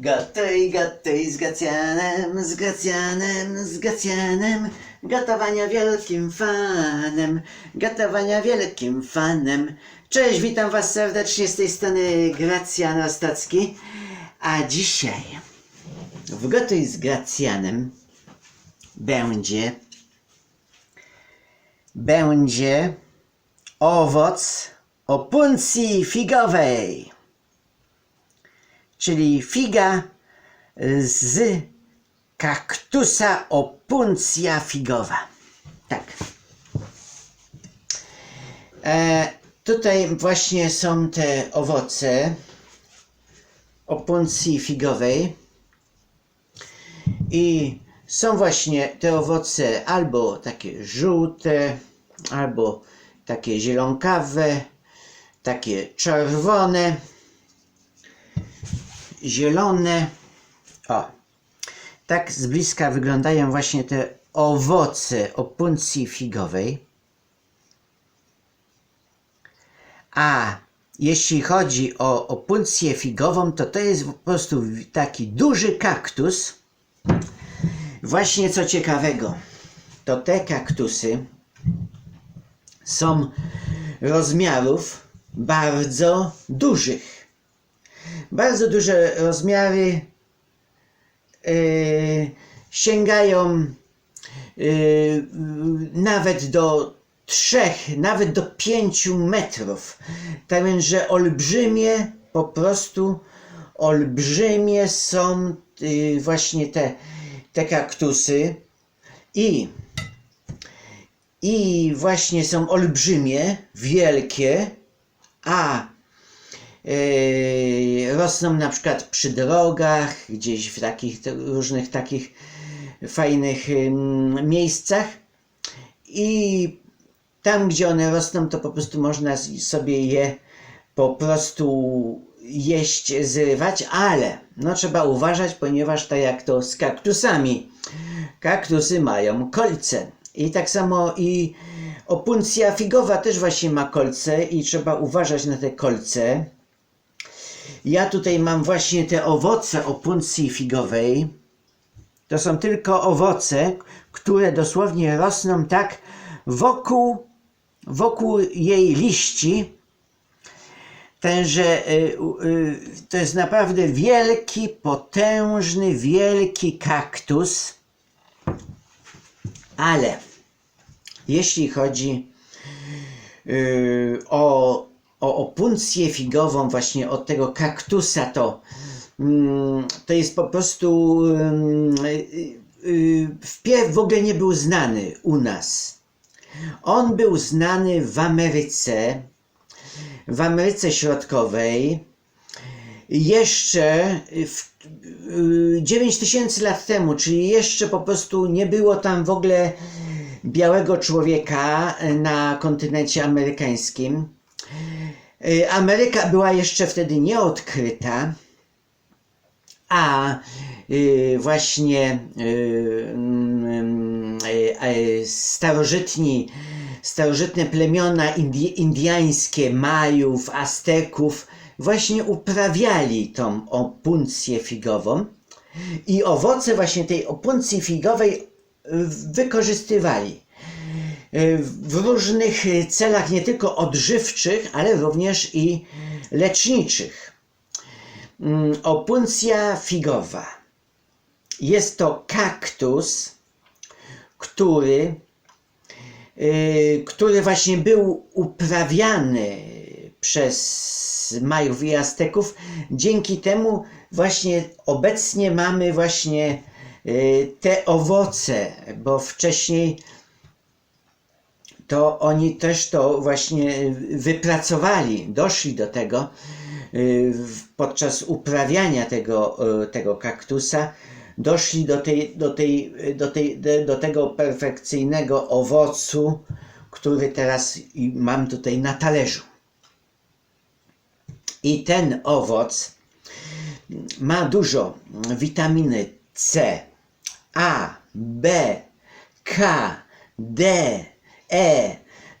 Gotuj, gotuj z Gracjanem, z Gracjanem, z Gracjanem. Gotowania wielkim fanem, gotowania wielkim fanem. Cześć, witam was serdecznie z tej strony Gracjan Ostacki. A dzisiaj w Gotuj z Gracjanem będzie będzie owoc o puncji figowej czyli figa z kaktusa opuncja figowa. Tak. E, tutaj właśnie są te owoce opuncji figowej i są właśnie te owoce albo takie żółte, albo takie zielonkawe, takie czerwone zielone. O, tak z bliska wyglądają właśnie te owoce opuncji figowej. A jeśli chodzi o opuncję figową, to to jest po prostu taki duży kaktus. Właśnie co ciekawego, to te kaktusy są rozmiarów bardzo dużych bardzo duże rozmiary yy, sięgają yy, nawet do trzech, nawet do pięciu metrów. Tak więc, że olbrzymie, po prostu olbrzymie są yy, właśnie te, te kaktusy i i właśnie są olbrzymie, wielkie, a rosną na przykład przy drogach, gdzieś w takich różnych takich fajnych miejscach. I tam, gdzie one rosną, to po prostu można sobie je po prostu jeść, zrywać, ale no trzeba uważać, ponieważ tak jak to z kaktusami, kaktusy mają kolce. I tak samo i opuncja figowa też właśnie ma kolce i trzeba uważać na te kolce. Ja tutaj mam właśnie te owoce opuncji figowej. To są tylko owoce, które dosłownie rosną tak wokół, wokół jej liści. Tenże y, y, to jest naprawdę wielki, potężny, wielki kaktus. Ale jeśli chodzi y, o, o opuncję figową właśnie od tego kaktusa, to, mm, to jest po prostu mm, y, y, wpierw w ogóle nie był znany u nas. On był znany w Ameryce, w Ameryce Środkowej, jeszcze w, y, 9000 lat temu, czyli jeszcze po prostu nie było tam w ogóle białego człowieka na kontynencie amerykańskim. Y, Ameryka była jeszcze wtedy nieodkryta, a y, właśnie y, mm, starożytni, starożytne plemiona indi, indiańskie, Majów, Azteków właśnie uprawiali tą opuncję figową i owoce właśnie tej opuncji figowej wykorzystywali w różnych y, celach, nie tylko odżywczych, ale również i leczniczych. Mm, Opuncja figowa. Jest to kaktus, który, y, który właśnie był uprawiany przez Majów i Azteków. Dzięki temu właśnie obecnie mamy właśnie te owoce, bo wcześniej to oni też to właśnie wypracowali, doszli do tego y, podczas uprawiania tego, y, tego kaktusa, doszli do, tej, do, tej, do, tej, do, tego perfekcyjnego owocu, który teraz mam tutaj na talerzu. I ten owoc ma dużo witaminy C, A, B, K, D, E.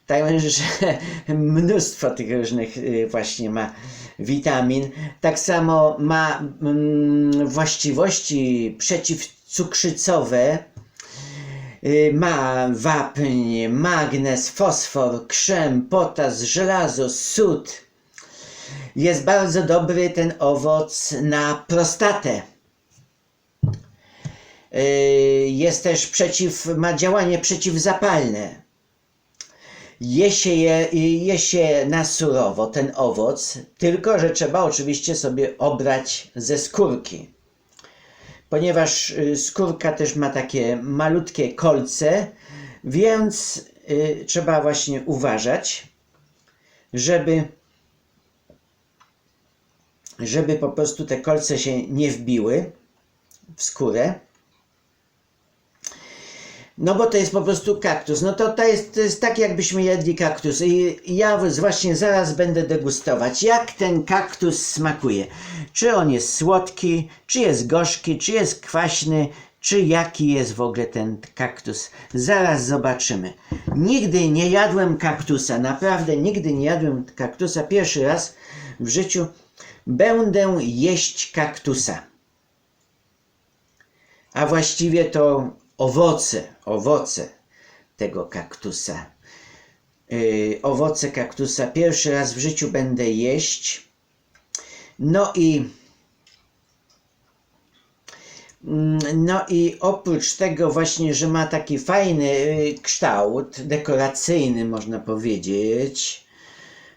Także mnóstwo tych różnych y, właśnie ma witamin. Tak samo ma mm, właściwości przeciwcukrzycowe. Y, Ma wapń, magnez, fosfor, krzem, potas, żelazo, sód. Jest bardzo dobry ten owoc na prostatę. Y, Jest też przeciw, ma działanie przeciwzapalne. Je się, je, je się na surowo ten owoc, tylko że trzeba oczywiście sobie obrać ze skórki. Ponieważ y, skórka też ma takie malutkie kolce, więc y, trzeba właśnie uważać, żeby żeby po prostu te kolce się nie wbiły w skórę. No bo to jest po prostu kaktus. No to, to, jest, to jest tak, jakbyśmy jedli kaktus. I ja właśnie zaraz będę degustować, jak ten kaktus smakuje. Czy on jest słodki, czy jest gorzki, czy jest kwaśny, czy jaki jest w ogóle ten kaktus. Zaraz zobaczymy. Nigdy nie jadłem kaktusa, naprawdę nigdy nie jadłem kaktusa. Pierwszy raz w życiu będę jeść kaktusa. A właściwie to owoce, owoce tego kaktusa. Yy, owoce kaktusa pierwszy raz w życiu będę jeść. No i mm, no i oprócz tego właśnie, że ma taki fajny yy, kształt, dekoracyjny można powiedzieć,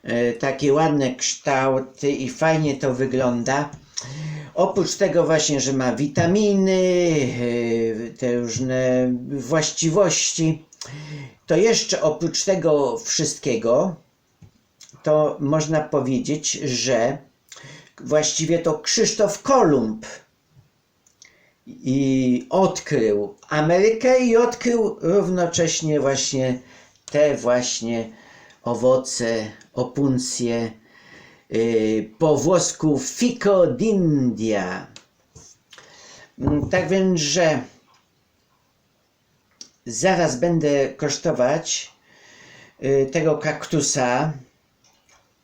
yy, takie ładne kształty i fajnie to wygląda. Oprócz tego właśnie, że ma witaminy, yy, te różne właściwości, to jeszcze oprócz tego wszystkiego, to można powiedzieć, że właściwie to Krzysztof Kolumb i odkrył Amerykę i odkrył równocześnie właśnie te właśnie owoce, opuncje, po włosku fico d'India. Mm, Tak więc, że zaraz będę kosztować yy, tego kaktusa,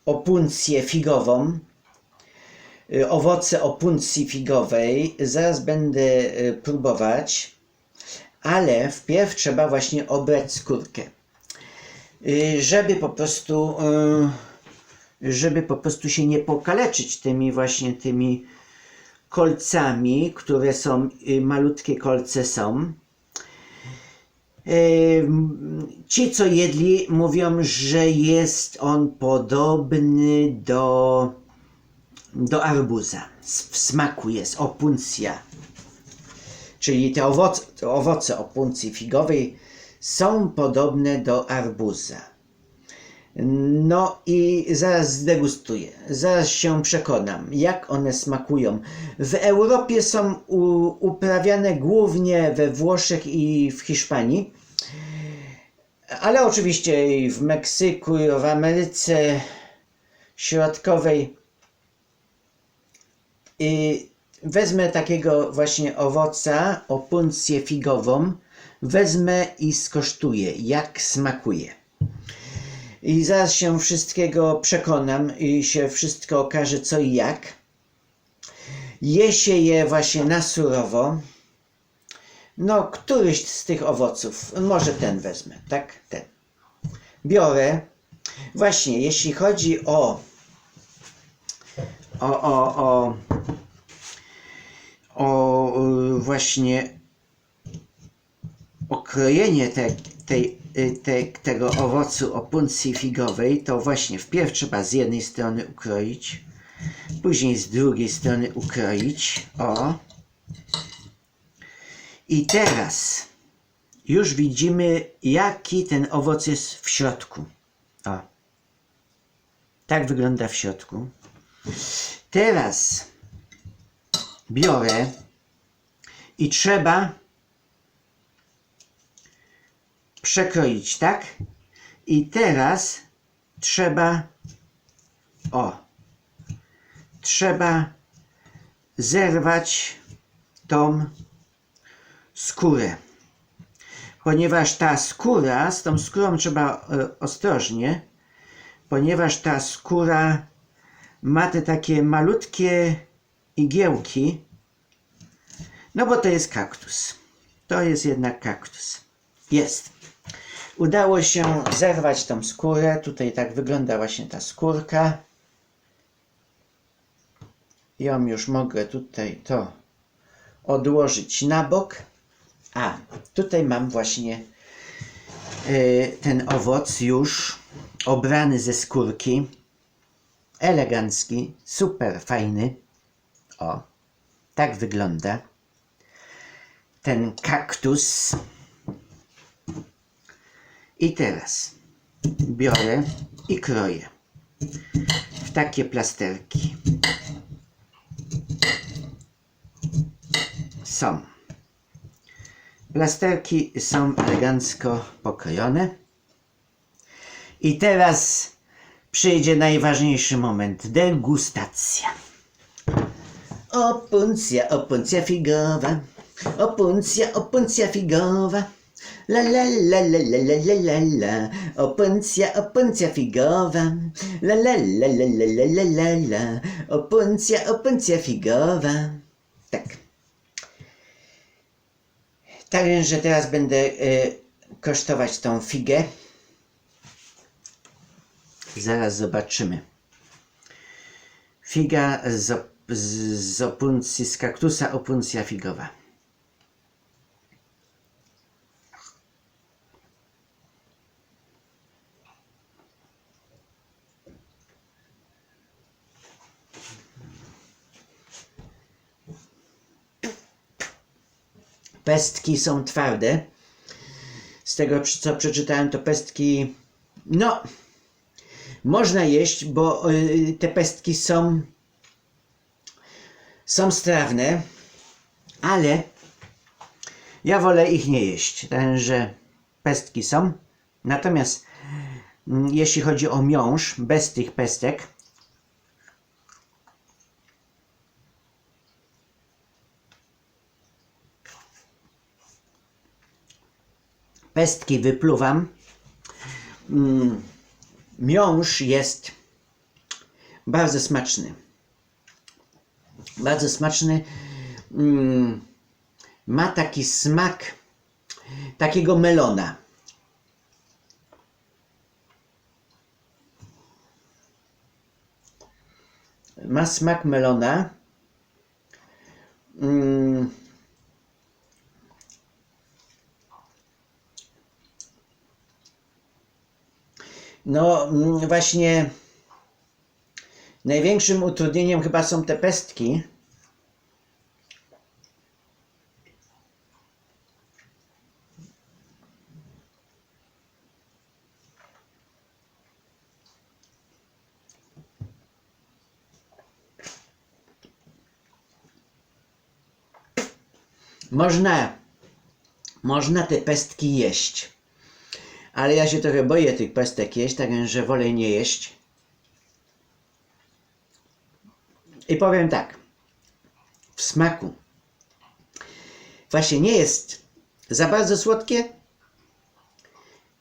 opuncję figową, y, owoce opuncji figowej. Zaraz będę y, próbować, ale wpierw trzeba właśnie obrać skórkę, Y, żeby po prostu, y, żeby po prostu się nie pokaleczyć tymi właśnie tymi kolcami, które są, y, malutkie kolce są. Y, Ci, co jedli, mówią, że jest on podobny do, do arbuza. W smaku jest opuncja. Czyli te owoce, te owoce opuncji figowej są podobne do arbuza. No i zaraz zdegustuję, zaraz się przekonam, jak one smakują. W Europie są uprawiane głównie we Włoszech i w Hiszpanii, ale oczywiście i w Meksyku, i w Ameryce Środkowej. I wezmę takiego właśnie owoca, opuncję figową, wezmę i skosztuję, jak smakuje. I zaraz się wszystkiego przekonam i się wszystko okaże co i jak. Je się je właśnie na surowo. No, któryś z tych owoców, może ten wezmę, tak? Ten. Biorę. Właśnie, jeśli chodzi o o, o, o, o właśnie okrojenie te, tej, te, tego owocu opuncji figowej, to właśnie wpierw trzeba z jednej strony ukroić, później z drugiej strony ukroić. O. I teraz już widzimy, jaki ten owoc jest w środku. O. Tak wygląda w środku. Teraz biorę i trzeba przekroić, tak? I teraz trzeba o trzeba zerwać tą skórę. ponieważ ta skóra, z tą skórą trzeba e, ostrożnie, ponieważ ta skóra ma te takie malutkie igiełki, no bo to jest kaktus. To jest jednak kaktus. Jest. Udało się zerwać tą skórę. Tutaj tak wygląda właśnie ta skórka. Ją już mogę tutaj to odłożyć na bok. A, tutaj mam właśnie y, ten owoc już obrany ze skórki. Elegancki, super fajny. O, tak wygląda ten kaktus. I teraz biorę i kroję w takie plasterki. Są. Plasterki są elegancko pokrojone. I teraz przyjdzie najważniejszy moment degustacja. Opuncja, opuncja figowa. Opuncja, opuncja figowa. La la la la la la la la. Opuncja, opuncja figowa. La la la la la la la la la. Opuncja, opuncja figowa. Tak. Tak więc, że teraz będę e, kosztować tą figę. Zaraz zobaczymy. Figa z, z, z opuncji, z kaktusa opuncja figowa. Pestki są twarde. Z tego, co przeczytałem, to pestki, no, można jeść, bo y, te pestki są, są strawne, ale ja wolę ich nie jeść. Także pestki są. Natomiast mm, jeśli chodzi o miąższ, bez tych pestek, pestki wypluwam. Mm, miąższ jest bardzo smaczny. Bardzo smaczny. Mm, ma taki smak takiego melona. Ma smak melona. Mm, No, mm, właśnie największym utrudnieniem chyba są te pestki. Można, można te pestki jeść. Ale ja się trochę boję tych pestek jeść, tak że wolę nie jeść. I powiem tak. W smaku. Właśnie nie jest za bardzo słodkie.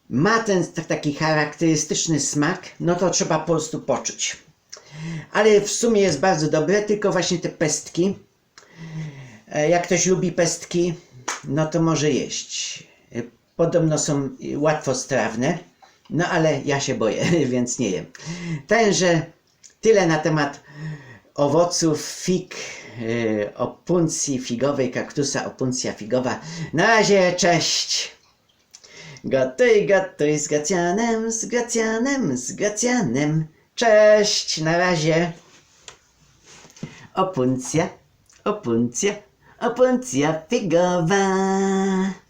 Ma ten tak- taki charakterystyczny smak, no to trzeba po prostu poczuć. Ale w sumie jest bardzo dobre, tylko właśnie te pestki. e, Jak ktoś lubi pestki, no to może jeść. Podobno są łatwostrawne, no ale ja się boję, więc nie jem. Także tyle na temat owoców fig, yy, opuncji figowej, kaktusa opuncja figowa. Na razie, cześć! Gotuj, gotuj z Gracjanem, z Gracjanem, z Gracjanem. Cześć, na razie. Opuncja, opuncja, opuncja figowa.